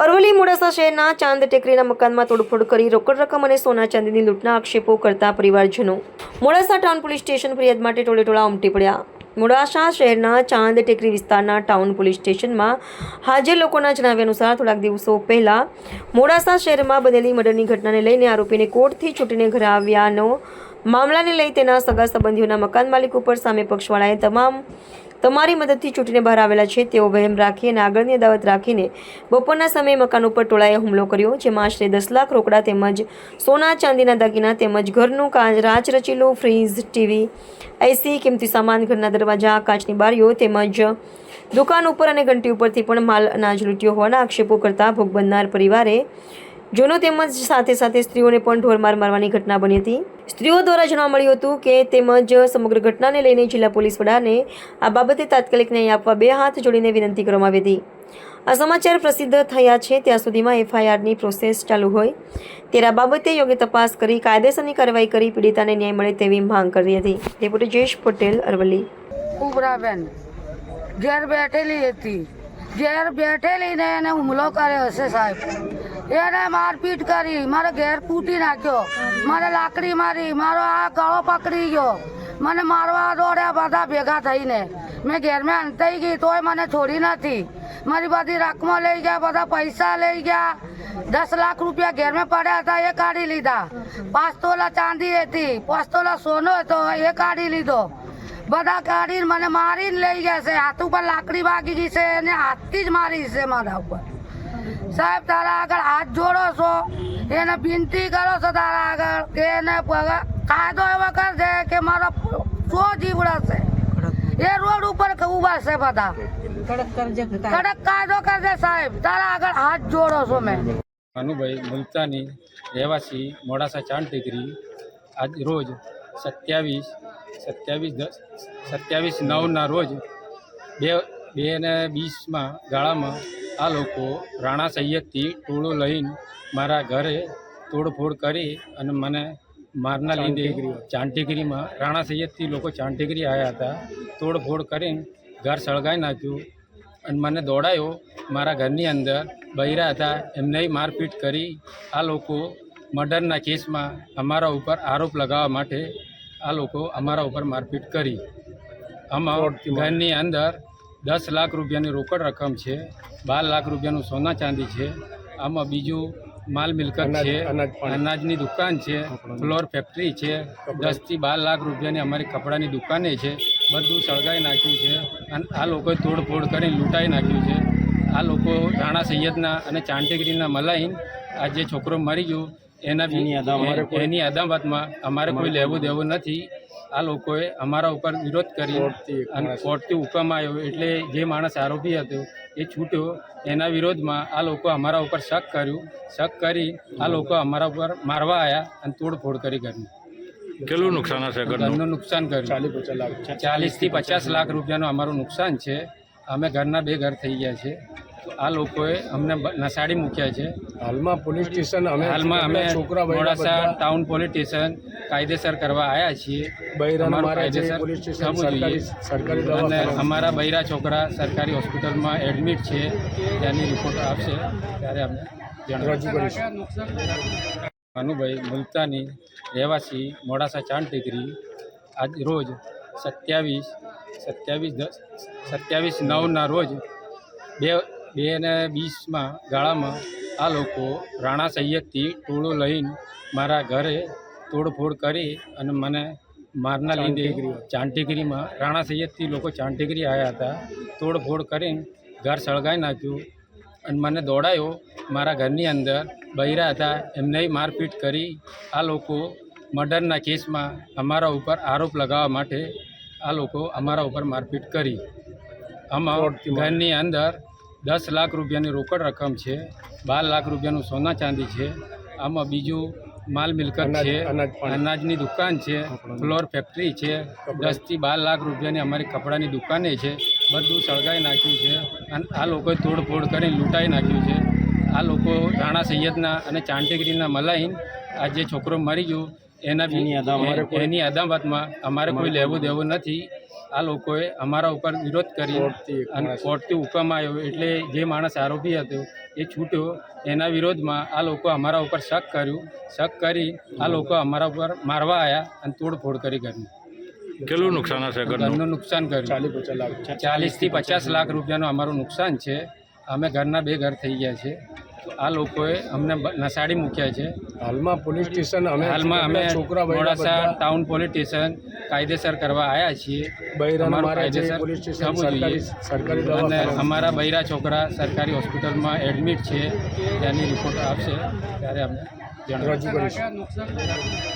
અરવલ્લી મોડાસા શહેરના ચાંદ ટેકરીના મકાનમાં તોડફોડ કરી રોકડ રકમ અને સોના ચાંદીની લૂંટના આક્ષેપો કરતા પરિવારજનો. મોડાસા ટાઉન પોલીસ સ્ટેશન ફરિયાદ માટે ટોળેટોળા ઉમટી પડ્યા. મોડાસા શહેરના ચાંદ ટેકરી વિસ્તારના ટાઉન પોલીસ સ્ટેશનમાં હાજર લોકોના જણાવ્યા અનુસાર થોડાક દિવસો પહેલા મોડાસા શહેરમાં બનેલી મર્ડરની ઘટનાને લઈને આરોપીને કોર્ટથી છૂટીને ઘરે આવ્યાનો મામલાને લઈ તેના સગા સંબંધીઓના મકાન માલિક ઉપર સામે પક્ષવાળાએ તમામ તમારી મદદથી ચૂંટીને બહાર આવેલા છે, તેઓ વહેમ રાખી અને આગળની અદાવત રાખીને બપોરના સમયે મકાન ઉપર ટોળાએ હુમલો કર્યો, જેમાં આશરે દસ લાખ રોકડા તેમજ સોના ચાંદીના દાગીના તેમજ ઘરનું કાચ રાચ રચેલું ફ્રીજ, ટીવી, એસી, કિંમતી સામાન, ઘરના દરવાજા, કાચની બારીઓ તેમજ દુકાન ઉપર અને ઘંટી ઉપરથી પણ માલ અનાજ લૂંટ્યો હોવાના આક્ષેપો કરતા ભોગ બનનાર પરિવારે જૂનો તેમજ સાથે સાથે સ્ત્રીઓને પણ ઢોરમાર મારવાની ઘટના બની હતી. સ્ત્રીઓ દ્વારા જાણવા મળ્યું હતું કે તેમજ સમગ્ર ઘટનાને લઈને જિલ્લા પોલીસ વડાને આ બાબતે તાત્કાલિક ન્યાય આપવા બે હાથ જોડીને વિનંતી કરવામાં આવી હતી. આ સમાચાર પ્રસિદ્ધ થયા છે, ત્યાં સુધીમાં એફઆઈઆરની પ્રોસેસ ચાલુ હોય. ત્યારે બાબતે યોગ્ય તપાસ કરી, કાયદેસરની કાર્યવાહી કરી, પીડિતાને ન્યાય મળે તેવી માંગ કરી હતી. ડેપ્યુટી જયેશ પટેલ, અરવલ્લી. ઉબરાબેન ઘેર બેઠેલી હતી. ઘેર બેઠેલી ને એને હુમલો કર્યો હશે સાહેબ. એને મારપીટ કરી, મારે ઘેર ફૂટી નાખ્યો. મને લાકડી મારી, મારો આ ગળો પકડી ગયો. મને મારવા દોડ્યા બધા ભેગા થઈને. મેં ઘેરમાં અંતાઈ ગઈ તોય મને છોડી નથી. મારી બધી રકમો લઈ ગયા, બધા પૈસા લઈ ગયા. દસ લાખ રૂપિયા ઘેરમાં પડ્યા હતા, એ કાઢી લીધા. પાંચ તોલા ચાંદી હતી પાંચ તોલા સોનો હતો, એ કાઢી લીધો. બધા કાઢીને મને મારીને લઈ ગયા છે. હાથ ઉપર લાકડી વાગી ગઈ છે અને હાથથી જ મારી છે મારા ઉપર. સાહેબ, તારા આગળ હાથ જોડો છો. એને વિનંતી કરો છો તારા આગળ કે એને કાયદો એવો કરશે કે મારો સો જીવડાશે એ રોડ ઉપર ઊભા છે બધા. કડક કાયદો કરશે સાહેબ. તારા આગળ હાથ જોડો છો મેં. અનુભાઈ મુલતાની રહેવાસી મોડાસા ચાંદ ડિગ્રી આજ રોજ સત્યાવીસ સત્યાવીસ દસ, સત્યાવીસ નવના રોજ બે બે ને વીસમાં ગાળામાં આ લોકો રાણા સૈયદથી ટોળું લઈને મારા ઘરે તોડફોડ કરી અને મને મારના લીધે ચાંટીગીરીમાં. રાણા સૈયદથી લોકો ચાંટીગીરી આવ્યા હતા તોડફોડ કરીને ઘર સળગાવી નાખ્યું અને મને દોડાયો. મારા ઘરની અંદર બૈરા હતા એમને મારપીટ કરી. આ લોકો મર્ડરના કેસમાં અમારા ઉપર આરોપ લગાવવા માટે આ લોકો અમારા ઉપર મારપીટ કરી. અમારો ઘરની અંદર દસ લાખ રૂપિયાની રોકડ રકમ છે. બાર લાખ રૂપિયાનું સોના ચાંદી છે. આમાં બીજું માલ મિલકત છે. અનાજની દુકાન છે. ફ્લોર ફેક્ટરી છે. દસથી બાર લાખ રૂપિયાની અમારી કપડાની દુકાને છે. બધું સળગાવી નાખ્યું છે. અને આ લોકોએ તોડફોડ કરીને લૂંટાઈ નાખ્યું છે. આ લોકો રાણા સૈયદના અને ચાંટીગીરીના મલાઈન આ જે છોકરો મરી ગયો. એના બી એની અદાવતમાં અમારે કોઈ લેવું દેવું નથી. આ લોકોએ અમારા ઉપર વિરોધ કરી અને કોર્ટથી હુકમ આવ્યો. એટલે જે માણસ આરોપી હતો એ છૂટ્યો. એના વિરોધમાં આ લોકો અમારા ઉપર શક કર્યું. શક કરી આ લોકો અમારા ઉપર મારવા આવ્યા અને તોડફોડ કરી ઘરની. કેટલું નુકસાન હશે ઘરનું? નુકસાન કર્યું. ચાલીસથી પચાસ લાખ. રૂપિયાનું અમારું નુકસાન છે. અમે ઘરના બે ઘર થઈ ગયા છે. તો આ લોકોએ અમને નસાડી મૂક્યા છે. હાલમાં પોલીસ સ્ટેશન અમે હાલમાં અમે છોકરા મોડાસા ટાઉન પોલીસ સ્ટેશન કાયદેસર કરવા આવ્યા છીએ. અમારું કાયદેસર થવું જોઈએ. અને અમારા બૈરા છોકરા સરકારી હોસ્પિટલમાં એડમિટ છે. ત્યાંની રિપોર્ટ આપશે. ત્યારે અમે જણાવીશું. ભાનુભાઈ મુલતાની રહેવાસી મોડાસા ચાંદ ડિગ્રી આજ રોજ સત્યાવીસ સત્યાવીસ દસ સત્યાવીસ નવના રોજ બે બે હજાર વીસમાં ગાળામાં આ લોકો રાણા સૈયદથી ટોળો લઈને મારા ઘરે તોડફોડ કરી અને મને મારના લીધે ચાંટીગીરીમાં. રાણા સૈયદથી લોકો ચાંટીગીરી આવ્યા હતા તોડફોડ કરીને ઘર સળગાવી નાખ્યું અને મને દોડાયો. મારા ઘરની અંદર બૈરા હતા એમને મારપીટ કરી આ લોકો મર્ડરના કેસમાં અમારા ઉપર આરોપ લગાવવા માટે આ લોકો અમારા ઉપર મારપીટ કરી. આમાં ઘરની અંદર દસ લાખ રૂપિયાની રોકડ રકમ છે બાર લાખ રૂપિયાનું સોના ચાંદી છે આમાં બીજું માલ મિલકત છે અનાજની દુકાન છે ફ્લોર ફેક્ટરી છે દસથી બાર લાખ રૂપિયાની અમારી કપડાની દુકાને છે બધું સળગાવી નાખ્યું છે અને આ લોકોએ તોડફોડ કરીને લૂંટાઈ નાખ્યું છે. આ લોકો રાણા સૈયદના અને ચાંટીગીરીના મલાઈન આ જે છોકરો મરી ગયો એના એની અદાવતમાં અમારે કોઈ લેવું દેવું નથી. આ લોકોએ અમારા ઉપર વિરોધ કરી અને કોર્ટથી હુકમ આવ્યો. એટલે જે માણસ આરોપી હતો એ છૂટ્યો. એના વિરોધમાં આ લોકો અમારા ઉપર શક કર્યું. શક કરી આ લોકો અમારા ઉપર મારવા આવ્યા અને તોડફોડ કરી ઘરની. કેટલું નુકસાન હશે ઘરનું? નુકસાન કર્યું. ચાલીસથી પચાસ લાખ રૂપિયાનું અમારું નુકસાન છે. અમે ઘરના બે ઘર થઈ ગયા છે. તો આ લોકોએ અમને નસાડી મૂક્યા છે. હાલમાં પોલીસ સ્ટેશન અમે હાલમાં અમે છોકરા મોડાસા ટાઉન પોલીસ સ્ટેશન કાયદેસર કરવા આવ્યા છીએ. અમારું કાયદેસર થવું જોઈએ. અને અમારા બૈરા છોકરા સરકારી હોસ્પિટલમાં એડમિટ છે. ત્યાંની રિપોર્ટ આપશે ત્યારે અમે જણાવીશું.